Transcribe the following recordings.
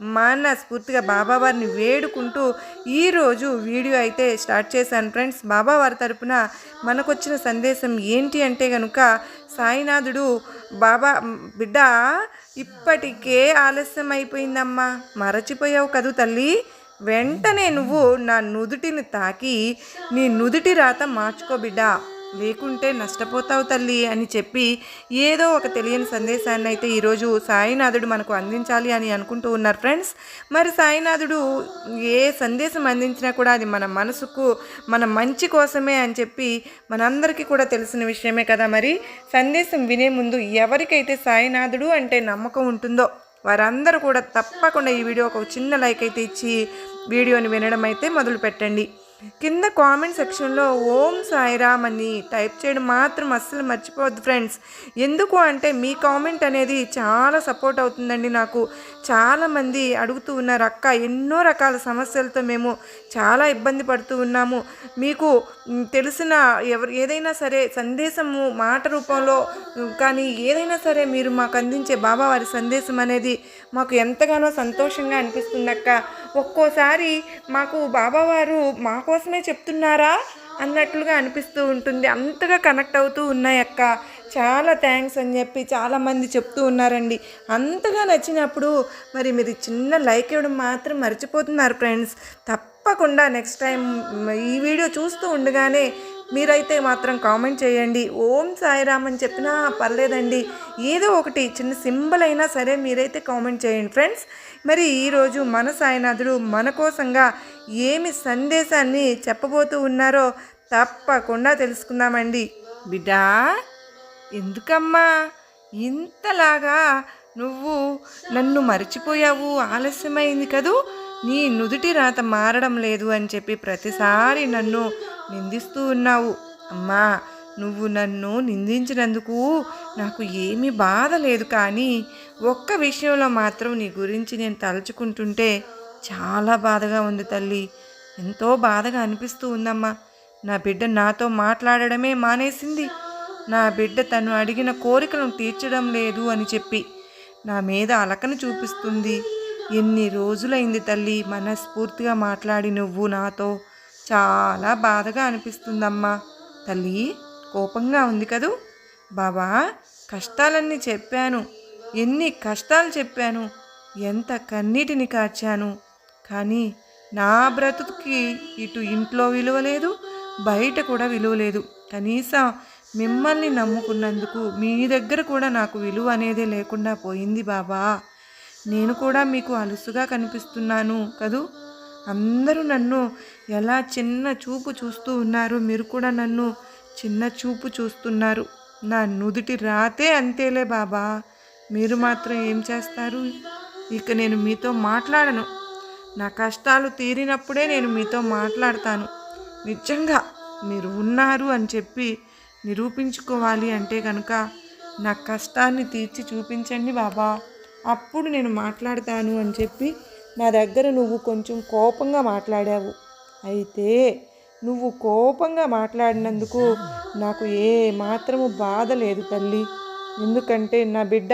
మనస్ఫూర్తిగా బాబావారిని వేడుకుంటూ ఈరోజు వీడియో అయితే స్టార్ట్ చేశాను. ఫ్రెండ్స్ బాబావారి తరపున మనకొచ్చిన సందేశం ఏంటి అంటే కనుక సాయినాథుడు బాబా బిడ్డ ఇప్పటికే ఆలస్యం అయిపోయిందమ్మా మరచిపోయావు కదూ తల్లి? వెంటనే నువ్వు నా నుదుటిని తాకి నీ నుదుటి రాత మార్చుకో బిడ్డ. లేకుంటే నష్టపోతావు తల్లి అని చెప్పి ఏదో ఒక తెలియని సందేశాన్ని అయితే ఈరోజు సాయినాథుడు మనకు అందించాలి అని అనుకుంటూ ఉన్నారు ఫ్రెండ్స్. మరి సాయినాథుడు ఏ సందేశం అందించినా కూడా అది మన మనసుకు మన మంచి కోసమే అని చెప్పి మనందరికీ కూడా తెలిసిన విషయమే కదా మరి. సందేశం వినే ముందు ఎవరికైతే సాయినాథుడు అంటే నమ్మకం ఉంటుందో వారందరూ కూడా తప్పకుండా ఈ వీడియో ఒక చిన్న లైక్ అయితే ఇచ్చి వీడియోని వినడం అయితే మొదలు పెట్టండి కింద కామెంట్ సెక్షన్లో ఓం సాయిరామ్ అని టైప్ చేయడం మాత్రం అస్సలు మర్చిపోవద్దు ఫ్రెండ్స్. ఎందుకు అంటే మీ కామెంట్ అనేది చాలా సపోర్ట్ అవుతుందండి నాకు. చాలామంది అడుగుతూ ఉన్నారు అక్క ఎన్నో రకాల సమస్యలతో మేము చాలా ఇబ్బంది పడుతూ ఉన్నాము. మీకు తెలిసిన ఎవరు ఏదైనా సరే సందేశము మాట రూపంలో కానీ ఏదైనా సరే మీరు మాకు అందించే బాబావారి సందేశం అనేది మాకు ఎంతగానో సంతోషంగా అనిపిస్తుంది అక్క. ఒక్కోసారి మాకు బాబావారు మాకు కోసమే చెప్తున్నారా? అన్నట్లుగా అనిపిస్తూ ఉంటుంది. అంతగా కనెక్ట్ అవుతూ ఉన్నాయి అక్క. చాలా థ్యాంక్స్ అని చెప్పి చాలామంది చెప్తూ ఉన్నారండి. అంతగా నచ్చినప్పుడు మరి మీరు చిన్న లైక్ ఇవ్వడం మాత్రం మర్చిపోతున్నారు ఫ్రెండ్స్. తప్పకుండా నెక్స్ట్ టైం ఈ వీడియో చూస్తూ ఉండగానే మీరైతే మాత్రం కామెంట్ చేయండి. ఓం సాయిరామ్ అని చెప్పినా పర్లేదండి. ఏదో ఒకటి చిన్న సింబల్ అయినా సరే మీరైతే కామెంట్ చేయండి ఫ్రెండ్స్. మరి ఈరోజు మన సాయినాథుడు మన కోసంగా ఏమి సందేశాన్ని చెప్పబోతూ ఉన్నారో తప్పకుండా తెలుసుకుందామండి. బిడ్డా ఎందుకమ్మా? ఇంతలాగా నువ్వు నన్ను మర్చిపోయావు? ఆలస్యమైంది కదూ? నీ నుదుటి రాత మారడం లేదు అని చెప్పి ప్రతిసారి నన్ను నిందిస్తూ ఉన్నావు. అమ్మా నువ్వు నన్ను నిందించినందుకు నాకు ఏమీ బాధ లేదు కానీ ఒక్క విషయంలో మాత్రం నీ గురించి నేను తలుచుకుంటుంటే చాలా బాధగా ఉంది తల్లి. ఎంతో బాధగా అనిపిస్తూ ఉందమ్మా. నా బిడ్డ నాతో మాట్లాడడమే మానేసింది. నా బిడ్డ తను అడిగిన కోరికలను తీర్చడం లేదు అని చెప్పి నా మీద అలకను చూపిస్తుంది. ఎన్ని రోజులైంది తల్లి మనస్ఫూర్తిగా మాట్లాడి నువ్వు నాతో. చాలా బాధగా అనిపిస్తుందమ్మా. తల్లి కోపంగా ఉంది కదూ? బాబా కష్టాలన్నీ చెప్పాను. ఎన్ని కష్టాలు చెప్పాను. ఎంత కన్నీటిని కార్చాను. కానీ నా బ్రతుకి ఇటు ఇంట్లో విలువ లేదు బయట కూడా విలువ లేదు. కనీసం మిమ్మల్ని నమ్ముకున్నందుకు మీ దగ్గర కూడా నాకు విలువ అనేదే లేకుండా పోయింది బాబా. నేను కూడా మీకు అలుసుగా కనిపిస్తున్నాను కదూ? అందరూ నన్ను ఎలా చిన్న చూపు చూస్తూ ఉన్నారు మీరు కూడా నన్ను చిన్న చూపు చూస్తున్నారు. నా నుదుటి రాతే అంతేలే బాబా. మీరు మాత్రం ఏం చేస్తారు? ఇక నేను మీతో మాట్లాడను. నా కష్టాలు తీరినప్పుడే నేను మీతో మాట్లాడతాను. నిజంగా మీరు ఉన్నారు అని చెప్పి నిరూపించుకోవాలి అంటే కనుక నా కష్టాన్ని తీర్చి చూపించండి బాబా. అప్పుడు నేను మాట్లాడతాను అని చెప్పి నా దగ్గర నువ్వు కొంచెం కోపంగా మాట్లాడావు. అయితే నువ్వు కోపంగా మాట్లాడినందుకు నాకు ఏ మాత్రము బాధ లేదు తల్లి. ఎందుకంటే నా బిడ్డ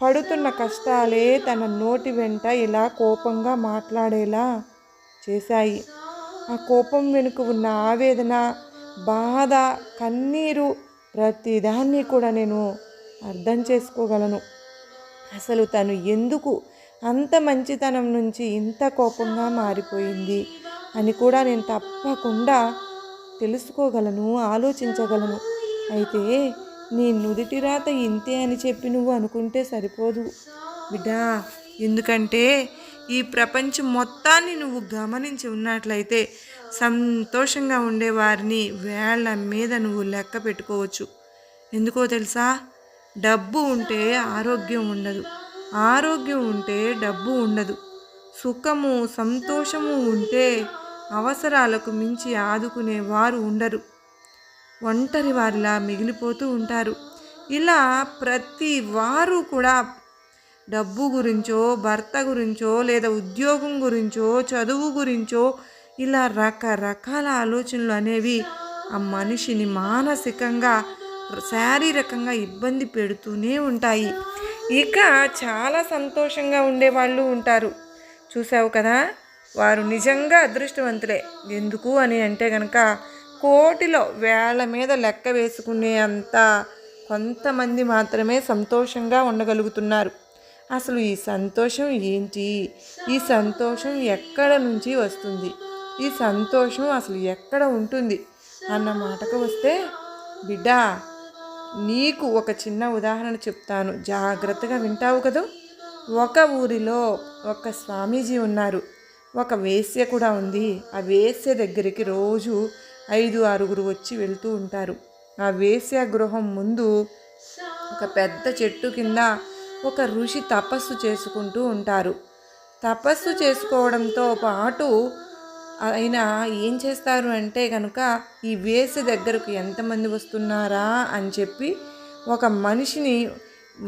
పడుతున్న కష్టాలే తన నోటి వెంట ఇలా కోపంగా మాట్లాడేలా చేశాయి. ఆ కోపం వెనుక ఉన్న ఆవేదన బాధ కన్నీరు ప్రతిదాన్ని కూడా నేను అర్థం చేసుకోగలను. అసలు తను ఎందుకు అంత మంచితనం నుంచి ఇంత కోపంగా మారిపోయింది అని కూడా నేను తప్పకుండా తెలుసుకోగలను ఆలోచించగలను. అయితే నీ నుదిటి రాత ఇంతే అని చెప్పి నువ్వు అనుకుంటే సరిపోదు. బిడ్డా ఎందుకంటే ఈ ప్రపంచం మొత్తాన్ని నువ్వు గమనించి ఉన్నట్లయితే సంతోషంగా ఉండే వారిని వేళ్ళ మీద నువ్వు లెక్క పెట్టుకోవచ్చు. ఎందుకో తెలుసా? డబ్బు ఉంటే ఆరోగ్యం ఉండదు. ఆరోగ్యం ఉంటే డబ్బు ఉండదు. సుఖము సంతోషము ఉంటే అవసరాలకు మించి ఆదుకునే వారు ఉండరు. ఒంటరి వారిలా మిగిలిపోతూ ఉంటారు. ఇలా ప్రతి వారు కూడా డబ్బు గురించో భర్త గురించో లేదా ఉద్యోగం గురించో చదువు గురించో ఇలా రకరకాల ఆలోచనలు అనేవి ఆ మనిషిని మానసికంగా శారీరకంగా ఇబ్బంది పెడుతూనే ఉంటాయి. ఇక చాలా సంతోషంగా ఉండేవాళ్ళు ఉంటారు. చూసావు కదా? వారు నిజంగా అదృష్టవంతులే. ఎందుకు అని అంటే కనుక కోటిలో వేల మీద లెక్క వేసుకునే అంత కొంతమంది మాత్రమే సంతోషంగా ఉండగలుగుతున్నారు. అసలు ఈ సంతోషం ఏంటి? ఈ సంతోషం ఎక్కడ నుంచి వస్తుంది? ఈ సంతోషం అసలు ఎక్కడ ఉంటుంది? అన్న మాటకు వస్తే బిడ్డ నీకు ఒక చిన్న ఉదాహరణ చెప్తాను. జాగ్రత్తగా వింటావు కదా? ఒక ఊరిలో ఒక స్వామీజీ ఉన్నారు. ఒక వేశ్య కూడా ఉంది. ఆ వేశ్య దగ్గరికి రోజు ఐదు ఆరుగురు వచ్చి వెళ్తూ ఉంటారు. ఆ వేశ్య గృహం ముందు ఒక పెద్ద చెట్టు కింద ఒక ఋషి తపస్సు చేసుకుంటూ ఉంటారు. తపస్సు చేసుకోవడంతో పాటు ఆయన ఏం చేస్తారు అంటే కనుక ఈ వేసి దగ్గరకు ఎంతమంది వస్తున్నారా అని చెప్పి ఒక మనిషిని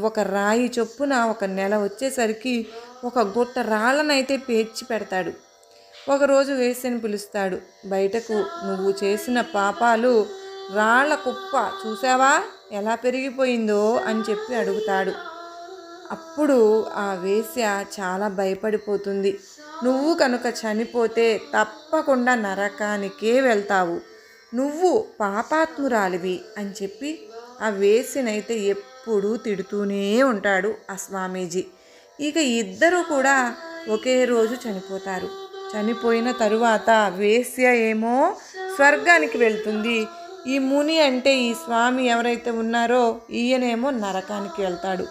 ఒక రాయి చొప్పున ఒక నెల వచ్చేసరికి ఒక గుట్ట రాళ్ళనైతే పేర్చి పెడతాడు. ఒకరోజు వేసిని పిలుస్తాడు. బయటకు నువ్వు చేసిన పాపాలు రాళ్ళ కుప్ప చూసావా ఎలా పెరిగిపోయిందో అని చెప్పి అడుగుతాడు. అప్పుడు ఆ వేశ్య చాలా భయపడిపోతుంది. నువ్వు కనుక చనిపోతే తప్పకుండా నరకానికే వెళ్తావు. నువ్వు పాపాత్మురాలివి అని చెప్పి ఆ వేసినైతే ఎప్పుడూ తిడుతూనే ఉంటాడు ఆ స్వామీజీ. ఇక ఇద్దరు కూడా ఒకే రోజు చనిపోతారు. చనిపోయిన తరువాత వేశ్య ఏమో స్వర్గానికి వెళ్తుంది. ఈ ముని అంటే ఈ స్వామి ఎవరైతే ఉన్నారో ఈయనేమో నరకానికి వెళ్తాడు.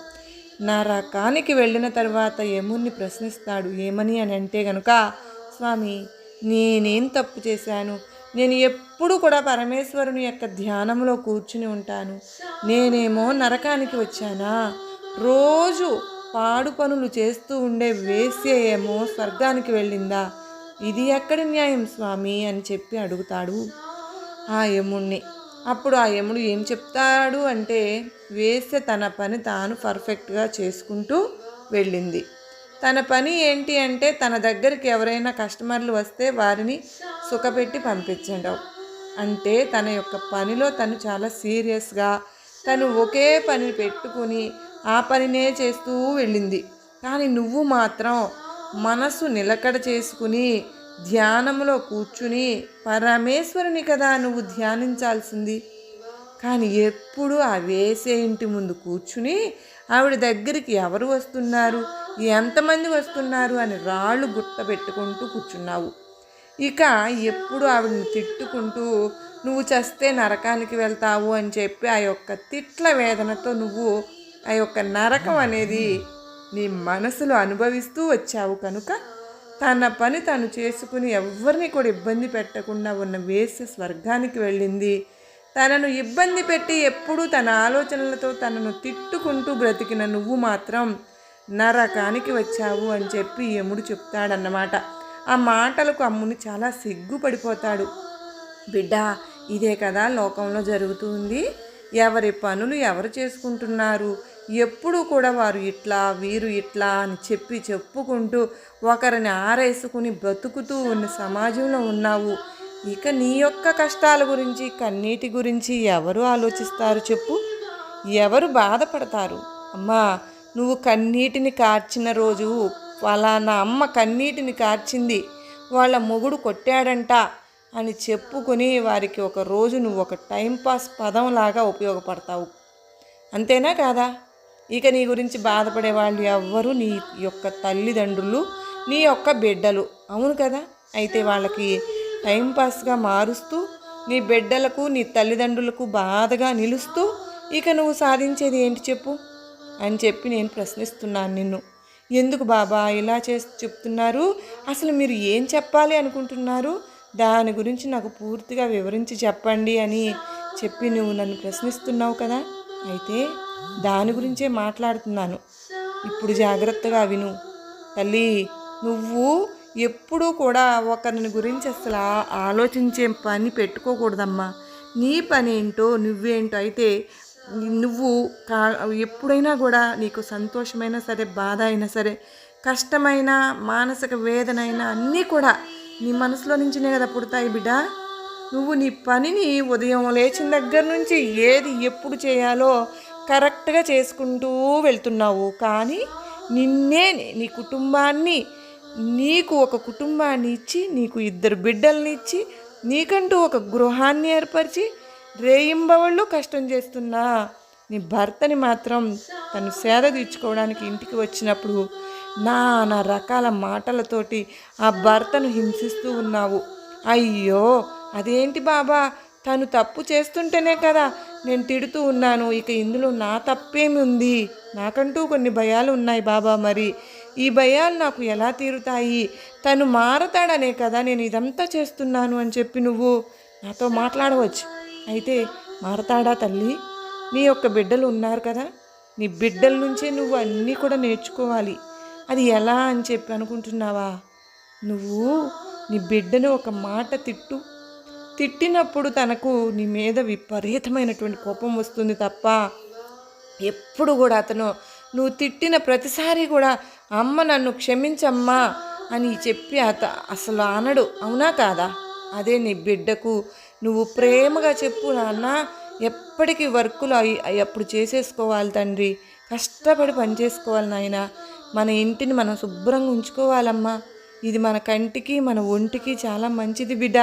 నరకానికి వెళ్ళిన తర్వాత యముణ్ణి ప్రశ్నిస్తాడు ఏమని? అని అంటే గనుక స్వామి నేనేం తప్పు చేశాను? నేను ఎప్పుడు కూడా పరమేశ్వరుని యొక్క ధ్యానంలో కూర్చుని ఉంటాను. నేనేమో నరకానికి వచ్చానా? రోజు పాడు పనులు చేస్తూ ఉండే వేశ్య ఏమో స్వర్గానికి వెళ్ళిందా? ఇది ఎక్కడ న్యాయం స్వామి? అని చెప్పి అడుగుతాడు ఆ యముణ్ణి. అప్పుడు ఆ యముడు ఏం చెప్తాడు అంటే వేసే తన పని తాను పర్ఫెక్ట్గా చేసుకుంటూ వెళ్ళింది. తన పని ఏంటి అంటే తన దగ్గరికి ఎవరైనా కస్టమర్లు వస్తే వారిని సుఖపెట్టి పంపించడం. అంటే తన యొక్క పనిలో తను చాలా సీరియస్గా తను ఒకే పని పెట్టుకుని ఆ పనినే చేస్తూ వెళ్ళింది. కానీ నువ్వు మాత్రం మనసు నిలకడ చేసుకుని ధ్యానంలో కూర్చుని పరమేశ్వరుని కదా నువ్వు ధ్యానించాల్సింది. కానీ ఎప్పుడు ఆ వేసే ఇంటి ముందు కూర్చుని ఆవిడ దగ్గరికి ఎవరు వస్తున్నారు ఎంతమంది వస్తున్నారు అని రాళ్ళు గుట్ట పెట్టుకుంటూ కూర్చున్నావు. ఇక ఎప్పుడు ఆవిడని తిట్టుకుంటూ నువ్వు చస్తే నరకానికి వెళ్తావు అని చెప్పి ఆ యొక్క తిట్ల వేదనతో నువ్వు ఆ యొక్క నరకం అనేది నీ మనసులో అనుభవిస్తూ వచ్చావు కనుక తన పని తను చేసుకుని ఎవరిని కూడా ఇబ్బంది పెట్టకుండా ఉన్న వేసి స్వర్గానికి వెళ్ళింది. తనను ఇబ్బంది పెట్టి ఎప్పుడూ తన ఆలోచనలతో తనను తిట్టుకుంటూ బ్రతికిన నువ్వు మాత్రం నరకానికి వచ్చావు అని చెప్పి యముడు చెప్తాడన్నమాట. ఆ మాటలకు అమ్ముని చాలా సిగ్గుపడిపోతాడు. బిడ్డ ఇదే కదా లోకంలో జరుగుతుంది ఎవరి పనులు ఎవరు చేసుకుంటున్నారు? ఎప్పుడూ కూడా వారు ఇట్లా వీరు ఇట్లా అని చెప్పి చెప్పుకుంటూ ఒకరిని ఆరేసుకుని బ్రతుకుతూ ఉన్న సమాజంలో ఉన్నావు. ఇక నీ యొక్క కష్టాల గురించి కన్నీటి గురించి ఎవరు ఆలోచిస్తారు చెప్పు? ఎవరు బాధపడతారు? అమ్మా నువ్వు కన్నీటిని కార్చిన రోజు ఫలానా అమ్మ కన్నీటిని కార్చింది వాళ్ళ మొగుడు కొట్టాడంట అని చెప్పుకొని వారికి ఒక రోజు నువ్వు ఒక టైంపాస్ పదంలాగా ఉపయోగపడతావు. అంతేనా కాదా? ఇక నీ గురించి బాధపడే వాళ్ళు ఎవ్వరు నీ యొక్క తల్లిదండ్రులు నీ యొక్క బిడ్డలు. అవును కదా? అయితే వాళ్ళకి టైంపాస్గా మారుస్తూ నీ బిడ్డలకు నీ తల్లిదండ్రులకు బాధగా నిలుస్తూ ఇక నువ్వు సాధించేది ఏంటి చెప్పు? అని చెప్పి నేను ప్రశ్నిస్తున్నాను నిన్ను. ఎందుకు బాబా ఇలా చేసి చెప్తున్నారు? అసలు మీరు ఏం చెప్పాలి అనుకుంటున్నారు? దాని గురించి నాకు పూర్తిగా వివరించి చెప్పండి అని చెప్పి నువ్వు నన్ను ప్రశ్నిస్తున్నావు కదా? అయితే దాని గురించే మాట్లాడుతున్నాను. ఇప్పుడు జాగ్రత్తగా విను. తల్లి నువ్వు ఎప్పుడూ కూడా ఒకరిని గురించి అసలు ఆలోచించే పని పెట్టుకోకూడదమ్మా. నీ పని ఏంటో నువ్వేంటో అయితే నువ్వు కా ఎప్పుడైనా కూడా నీకు సంతోషమైనా సరే బాధ అయినా సరే కష్టమైన మానసిక వేదన అయినా అన్నీ కూడా నీ మనసులో నుంచినే కదా పుడతాయి బిడ్డ. నువ్వు నీ పనిని ఉదయం లేచిన దగ్గర నుంచి ఏది ఎప్పుడు చేయాలో కరెక్ట్గా చేసుకుంటూ వెళ్తున్నావు. కానీ నిన్నే నీ కుటుంబాన్ని నీకు ఒక కుటుంబాన్ని ఇచ్చి నీకు ఇద్దరు బిడ్డల్ని ఇచ్చి నీకంటూ ఒక గృహాన్ని ఏర్పరిచి రేయింబవళ్ళు కష్టం చేస్తున్నా నీ భర్తని మాత్రం తను సేద తీర్చుకోవడానికి ఇంటికి వచ్చినప్పుడు నానా రకాల మాటలతోటి ఆ భర్తను హింసిస్తూ ఉన్నావు. అయ్యో! అదేంటి బాబా? తను తప్పు చేస్తుంటేనే కదా నేను తిడుతూ ఉన్నాను. ఇక ఇందులో నా తప్పేమి ఉంది నాకంటూ కొన్ని భయాలు ఉన్నాయి బాబా మరి. ఈ భయాలు నాకు ఎలా తీరుతాయి? తను మారతాడనే కదా నేను ఇదంతా చేస్తున్నాను అని చెప్పి నువ్వు నాతో మాట్లాడవచ్చు. అయితే మారతాడా తల్లి? నీ యొక్క బిడ్డలు ఉన్నారు కదా. నీ బిడ్డల నుంచే నువ్వు అన్నీ కూడా నేర్చుకోవాలి. అది ఎలా అని చెప్పి అనుకుంటున్నావా? నువ్వు నీ బిడ్డను ఒక మాట తిట్టు. తిట్టినప్పుడు తనకు నీ మీద విపరీతమైనటువంటి కోపం వస్తుంది తప్ప ఎప్పుడు కూడా అతను నువ్వు తిట్టిన ప్రతిసారి కూడా అమ్మ నన్ను క్షమించమ్మా అని చెప్పి అత అసలు అనడు. అవునా కాదా? అదే నీ బిడ్డకు. నువ్వు ప్రేమగా చెప్పు నాన్న. ఎప్పటికీ వర్కులు అయి- అయి అప్పుడు చేసేసుకోవాలి తండ్రి. కష్టపడి పని చేసుకోవాలి నాయన. మన ఇంటిని మనం శుభ్రంగా ఉంచుకోవాలమ్మా. ఇది మన కంటికి మన ఒంటికి చాలా మంచిది బిడ్డ.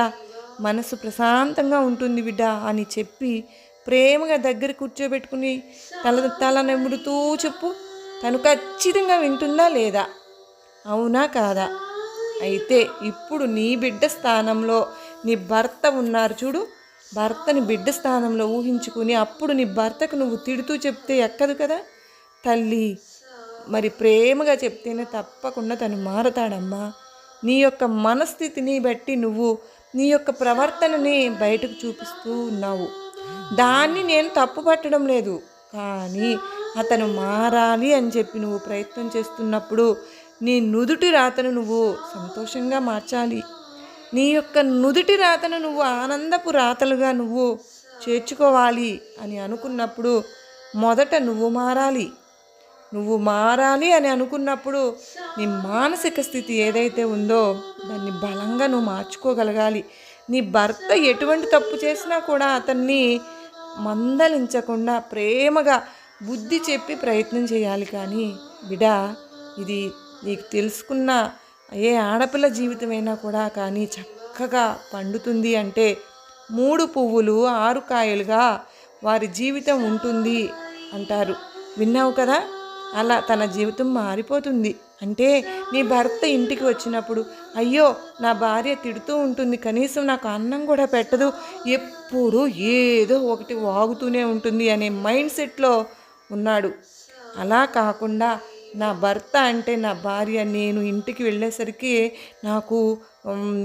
మనసు ప్రశాంతంగా ఉంటుంది బిడ్డ అని చెప్పి ప్రేమగా దగ్గర కూర్చోబెట్టుకుని తల తల నెముడుతూ చెప్పు. తను ఖచ్చితంగా వింటుందా లేదా? అవునా కాదా? అయితే ఇప్పుడు నీ బిడ్డ స్థానంలో నీ భర్త ఉన్నారు చూడు. భర్తని బిడ్డ స్థానంలో ఊహించుకుని అప్పుడు నీ భర్తకు నువ్వు తిడుతూ చెప్తే ఎక్కదు కదా? తల్లి మరి ప్రేమగా చెప్తేనే తప్పకుండా తను మారతాడమ్మా. నీ యొక్క మనస్థితిని బట్టి నువ్వు నీ యొక్క ప్రవర్తనని బయటకు చూపిస్తూ ఉన్నావు. దాన్ని నేను తప్పు పట్టడం లేదు. కానీ అతను మారాలి అని చెప్పి నువ్వు ప్రయత్నం చేస్తున్నప్పుడు నీ నుదుటి రాతను నువ్వు సంతోషంగా మార్చాలి. నీ యొక్క నుదుటి రాతను నువ్వు ఆనందపు రాతలుగా నువ్వు చేర్చుకోవాలి అని అనుకున్నప్పుడు మొదట నువ్వు మారాలి. నువ్వు మారాలి అని అనుకున్నప్పుడు నీ మానసిక స్థితి ఏదైతే ఉందో దాన్ని బలంగా నువ్వు మార్చుకోగలగాలి. నీ భర్త ఎటువంటి తప్పు చేసినా కూడా అతన్ని మందలించకుండా ప్రేమగా బుద్ధి చెప్పి ప్రయత్నం చేయాలి కానీ బిడా ఇది నీకు తెలుసుకున్న ఏ ఆడపిల్ల జీవితమైనా కూడా కానీ చక్కగా పండుతుంది అంటే మూడు పువ్వులు ఆరు కాయలుగా వారి జీవితం ఉంటుంది అంటారు. విన్నావు కదా? అలా తన జీవితం మారిపోతుంది. అంటే నీ భర్త ఇంటికి వచ్చినప్పుడు అయ్యో నా భార్య తిడుతూ ఉంటుంది. కనీసం నాకు అన్నం కూడా పెట్టదు. ఎప్పుడు ఏదో ఒకటి వాగుతూనే ఉంటుంది అనే మైండ్ సెట్లో ఉన్నాడు. అలా కాకుండా నా భర్త అంటే నా భార్య నేను ఇంటికి వెళ్ళేసరికి నాకు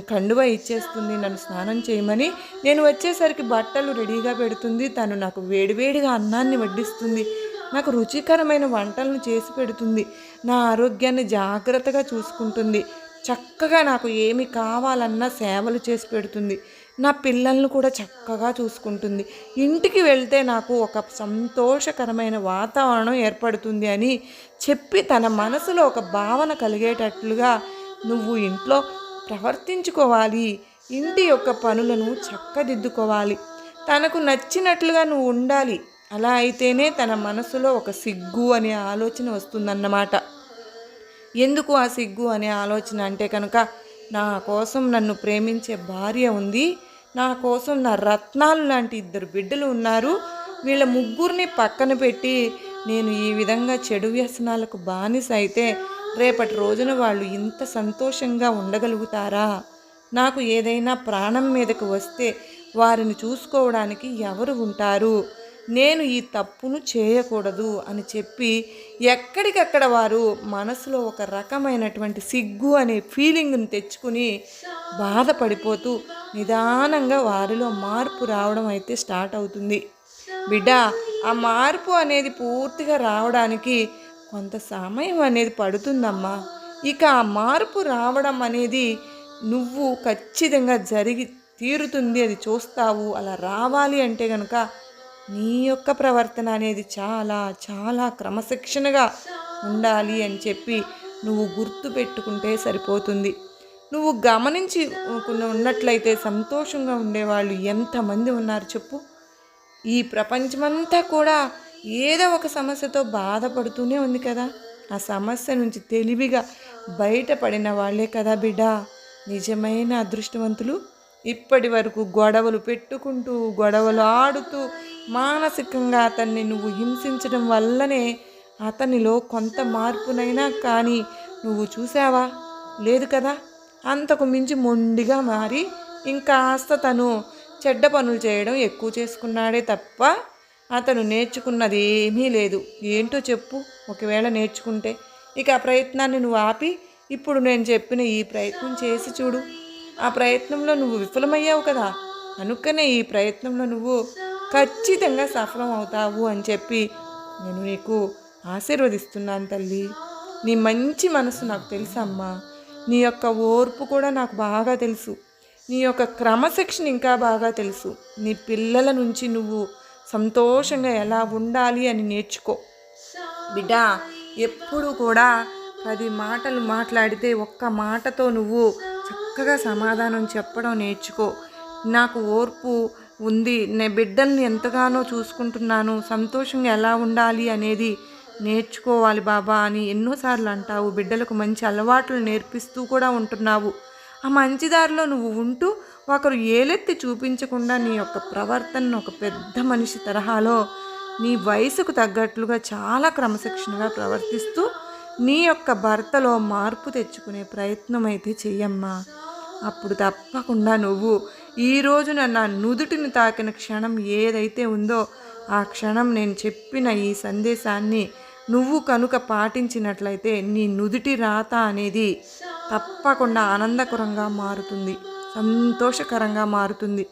కండువ ఇచ్చేస్తుంది. నన్ను స్నానం చేయమని నేను వచ్చేసరికి బట్టలు రెడీగా పెడుతుంది. తను నాకు వేడివేడిగా అన్నాన్ని వడ్డిస్తుంది. నాకు రుచికరమైన వంటలను చేసి పెడుతుంది. నా ఆరోగ్యాన్ని జాగ్రత్తగా చూసుకుంటుంది. చక్కగా నాకు ఏమి కావాలన్నా సేవలు చేసి పెడుతుంది. నా పిల్లల్ని కూడా చక్కగా చూసుకుంటుంది. ఇంటికి వెళ్తే నాకు ఒక సంతోషకరమైన వాతావరణం ఏర్పడుతుంది అని చెప్పి తన మనసులో ఒక భావన కలిగేటట్లుగా నువ్వు ఇంట్లో ప్రవర్తించుకోవాలి. ఇంటి యొక్క పనులను చక్కదిద్దుకోవాలి. తనకు నచ్చినట్లుగా నువ్వు ఉండాలి. అలా అయితేనే తన మనసులో ఒక సిగ్గు అనే ఆలోచన వస్తుందన్నమాట. ఎందుకు ఆ సిగ్గు అనే ఆలోచన అంటే కనుక నా కోసం నన్ను ప్రేమించే భార్య ఉంది నా కోసం నా రత్నాలు లాంటి ఇద్దరు బిడ్డలు ఉన్నారు వీళ్ళ ముగ్గురిని పక్కన పెట్టి నేను ఈ విధంగా చెడు వ్యసనాలకు బానిస అయితే రేపటి రోజున వాళ్ళు ఇంత సంతోషంగా ఉండగలుగుతారా? నాకు ఏదైనా ప్రాణం మీదకు వస్తే వారిని చూసుకోవడానికి ఎవరు ఉంటారు? నేను ఈ తప్పును చేయకూడదు అని చెప్పి ఎక్కడికక్కడ వారు మనసులో ఒక రకమైనటువంటి సిగ్గు అనే ఫీలింగ్ని తెచ్చుకుని బాధపడిపోతూ నిదానంగా వారిలో మార్పు రావడం అయితే స్టార్ట్ అవుతుంది. బిడ్డ ఆ మార్పు అనేది పూర్తిగా రావడానికి కొంత సమయం అనేది పడుతుందమ్మా. ఇక ఆ మార్పు రావడం అనేది నువ్వు ఖచ్చితంగా జరిగి తీరుతుంది అది చూస్తావు అలా రావాలి అంటే కనుక నీ యొక్క ప్రవర్తన అనేది చాలా చాలా క్రమశిక్షణగా ఉండాలి అని చెప్పి నువ్వు గుర్తు పెట్టుకుంటే సరిపోతుంది. నువ్వు గమనించి ఉన్నట్లయితే సంతోషంగా ఉండేవాళ్ళు ఎంతమంది ఉన్నారు చెప్పు. ఈ ప్రపంచమంతా కూడా ఏదో ఒక సమస్యతో బాధపడుతూనే ఉంది కదా. ఆ సమస్య నుంచి తెలివిగా బయటపడిన వాళ్ళే కదా బిడ్డ. నిజమైన అదృష్టవంతులు ఇప్పటి వరకు గొడవలు పెట్టుకుంటూ గొడవలు ఆడుతూ మానసికంగా అతన్ని నువ్వు హింసించడం వల్లనే అతనిలో కొంత మార్పునైనా కానీ నువ్వు చూసావా లేదు కదా? అంతకు మించి మొండిగా మారి ఇంకాస్త తను చెడ్డ పనులు చేయడం ఎక్కువ చేసుకున్నాడే తప్ప అతను నేర్చుకున్నది ఏమీ లేదు. ఏంటో చెప్పు. ఒకవేళ నేర్చుకుంటే. ఇక ఆ ప్రయత్నాన్ని నువ్వు ఆపి ఇప్పుడు నేను చెప్పిన ఈ ప్రయత్నం చేసి చూడు. ఆ ప్రయత్నంలో నువ్వు విఫలమయ్యావు కదా? అనుకనే ఈ ప్రయత్నంలో నువ్వు ఖచ్చితంగా సఫలం అవుతావు అని చెప్పి నేను నీకు ఆశీర్వదిస్తున్నాను తల్లి. నీ మంచి మనసు నాకు తెలుసమ్మా. నీ యొక్క ఓర్పు కూడా నాకు బాగా తెలుసు. నీ యొక్క క్రమశిక్షణ ఇంకా బాగా తెలుసు. నీ పిల్లల నుంచి నువ్వు సంతోషంగా ఎలా ఉండాలి అని నేర్చుకో. బిడ్డ ఎప్పుడు కూడా పది మాటలు మాట్లాడితే ఒక్క మాటతో నువ్వు చక్కగా సమాధానం చెప్పడం నేర్చుకో. నాకు ఓర్పు ఉంది. నేను బిడ్డల్ని ఎంతగానో చూసుకుంటున్నాను. సంతోషంగా ఎలా ఉండాలి అనేది నేర్చుకోవాలి బాబా అని ఎన్నోసార్లు అంటావు. బిడ్డలకు మంచి అలవాట్లు నేర్పిస్తూ కూడా ఉంటున్నావు. ఆ మంచి దారిలో నువ్వు ఉంటూ ఒకరు ఏలెత్తి చూపించకుండా నీ యొక్క ప్రవర్తనను ఒక పెద్ద మనిషి తరహాలో నీ వయసుకు తగ్గట్లుగా చాలా క్రమశిక్షణగా ప్రవర్తిస్తూ నీ యొక్క భర్తలో మార్పు తెచ్చుకునే ప్రయత్నం అయితే చెయ్యమ్మా. అప్పుడు తప్పకుండా నువ్వు ఈ రోజున నా నుదుటిని తాకిన క్షణం ఏదైతే ఉందో ఆ క్షణం నేను చెప్పిన ఈ సందేశాన్ని నువ్వు కనుక పాటించినట్లయితే నీ నుదుటి రాత అనేది తప్పకుండా ఆనందకరంగా మారుతుంది సంతోషకరంగా మారుతుంది.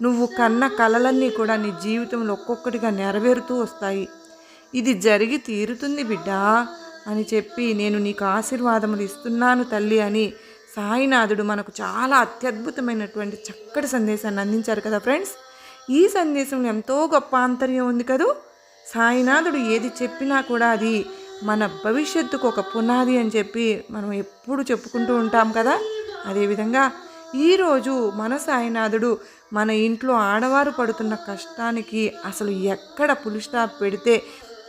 నువ్వు కన్న కలలన్నీ కూడా నీ జీవితంలో ఒక్కొక్కటిగా నెరవేరుతూ వస్తాయి. ఇది జరిగి తీరుతుంది బిడ్డా అని చెప్పి నేను నీకు ఆశీర్వాదములు ఇస్తున్నాను తల్లి అని సాయినాథుడు మనకు చాలా అత్యద్భుతమైనటువంటి చక్కటి సందేశాన్ని అందించారు కదా ఫ్రెండ్స్? ఈ సందేశంలో ఎంతో గొప్ప ఆంతర్యం ఉంది కదూ? సాయినాథుడు ఏది చెప్పినా కూడా అది మన భవిష్యత్తుకు ఒక పునాది అని చెప్పి మనం ఎప్పుడు చెప్పుకుంటూ ఉంటాం కదా? అదేవిధంగా ఈరోజు మన సాయినాథుడు మన ఇంట్లో ఆడవారు పడుతున్న కష్టానికి అసలు ఎక్కడ పులి స్టాప్ పెడితే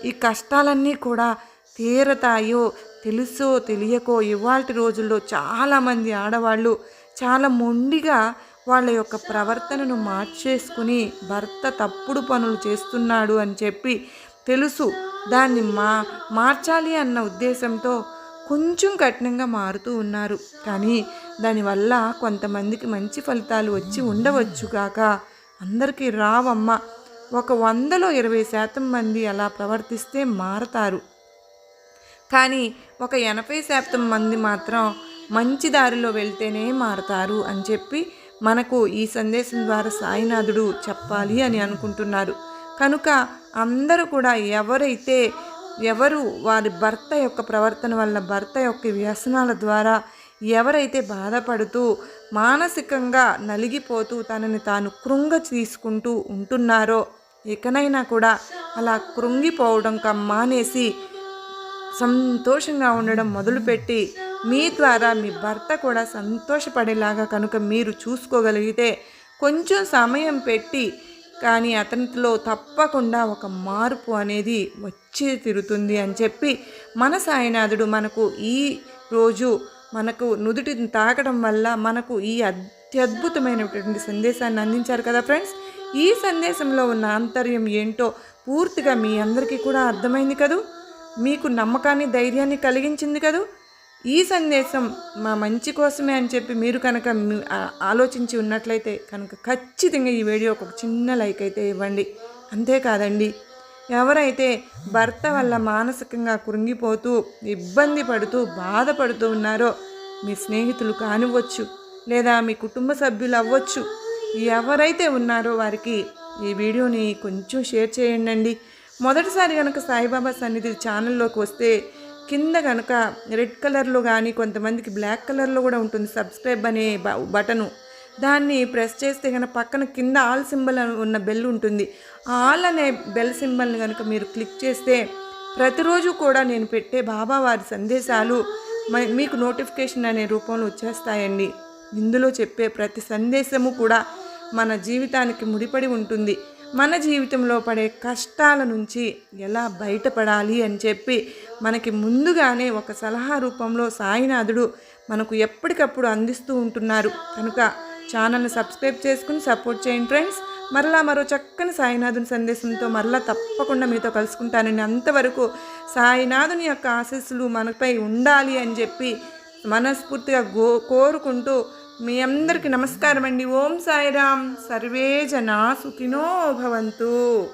ఈ కష్టాలన్నీ కూడా తీరతాయో తెలుసో తెలియకో ఇవాళ రోజుల్లో చాలామంది ఆడవాళ్ళు చాలా మొండిగా వాళ్ళ యొక్క ప్రవర్తనను మార్చేసుకుని భర్త తప్పుడు పనులు చేస్తున్నాడు అని చెప్పి తెలుసు. దాన్ని మా మార్చాలి అన్న ఉద్దేశంతో కొంచెం కఠినంగా మారుతూ ఉన్నారు. కానీ దానివల్ల కొంతమందికి మంచి ఫలితాలు వచ్చి ఉండవచ్చు కాక అందరికీ రావమ్మ. ఒక వందలో ఇరవై శాతం మంది అలా ప్రవర్తిస్తే మారతారు. కానీ ఒక ఎనభై శాతం మంది మాత్రం మంచి దారిలో వెళ్తేనే మారతారు అని చెప్పి మనకు ఈ సందేశం ద్వారా సాయినాథుడు చెప్పాలి అని అనుకుంటున్నారు. కనుక అందరూ కూడా ఎవరైతే ఎవరు వారి భర్త యొక్క ప్రవర్తన వల్ల భర్త యొక్క వ్యసనాల ద్వారా ఎవరైతే బాధపడుతూ మానసికంగా నలిగిపోతూ తనని తాను కృంగ తీసుకుంటూ ఉంటున్నారో ఇకనైనా కూడా అలా కృంగిపోవడం మానేసి సంతోషంగా ఉండడం మొదలుపెట్టి మీ ద్వారా మీ భర్త కూడా సంతోషపడేలాగా కనుక మీరు చూసుకోగలిగితే కొంచెం సమయం పెట్టి కానీ అతనిలో తప్పకుండా ఒక మార్పు అనేది వచ్చి తిరుగుతుంది అని చెప్పి మన సాయినాథుడు మనకు ఈ రోజు మనకు నుదుటిని తాకడం వల్ల మనకు ఈ అత్యద్భుతమైనటువంటి సందేశాన్ని అందించారు కదా ఫ్రెండ్స్? ఈ సందేశంలో ఉన్న ఆంతర్యం ఏంటో పూర్తిగా మీ అందరికీ కూడా అర్థమైంది కదూ? మీకు నమ్మకాన్ని ధైర్యాన్ని కలిగించింది కదూ? ఈ సందేశం మా మంచి కోసమే అని చెప్పి మీరు కనుక ఆలోచించి ఉన్నట్లయితే కనుక ఖచ్చితంగా ఈ వీడియోకి ఒక చిన్న లైక్ అయితే ఇవ్వండి. అంతేకాదండి ఎవరైతే భర్త వల్ల మానసికంగా కృంగిపోతూ ఇబ్బంది పడుతూ బాధపడుతూ ఉన్నారో మీ స్నేహితులు కానివ్వచ్చు లేదా మీ కుటుంబ సభ్యులు అవ్వచ్చు ఎవరైతే ఉన్నారో వారికి ఈ వీడియోని కొంచెం షేర్ చేయండి మొదటిసారి కనుక సాయిబాబా సన్నిధి ఛానల్లోకి వస్తే కింద కనుక రెడ్ కలర్లో కానీ కొంతమందికి బ్లాక్ కలర్లో కూడా ఉంటుంది సబ్స్క్రైబ్ అనే బటను. దాన్ని ప్రెస్ చేస్తే కనుక పక్కన కింద ఆల్ సింబల్ ఉన్న బెల్ ఉంటుంది. ఆల్ అనే బెల్ సింబల్ని కనుక మీరు క్లిక్ చేస్తే ప్రతిరోజు కూడా నేను పెట్టే బాబావారి సందేశాలు మీకు నోటిఫికేషన్ అనే రూపంలో వచ్చేస్తాయండి. ఇందులో చెప్పే ప్రతి సందేశము కూడా మన జీవితానికి ముడిపడి ఉంటుంది. మన జీవితంలో పడే కష్టాల నుంచి ఎలా బయటపడాలి అని చెప్పి మనకి ముందుగానే ఒక సలహా రూపంలో సాయినాథుడు మనకు ఎప్పటికప్పుడు అందిస్తూ ఉంటున్నారు. కనుక ఛానల్ని సబ్స్క్రైబ్ చేసుకుని సపోర్ట్ చేయండి ఫ్రెండ్స్. మరలా మరో చక్కని సాయినాథుని సందేశంతో మరలా తప్పకుండా మీతో కలుసుకుంటానండి. అంతవరకు సాయినాథుని యొక్క ఆశస్సులు మనపై ఉండాలి అని చెప్పి మనస్ఫూర్తిగా గో కోరుకుంటూ మీ అందరికీ నమస్కారం అండి ఓం సాయిరామ్. సర్వే జనా సుఖినో భవంతు.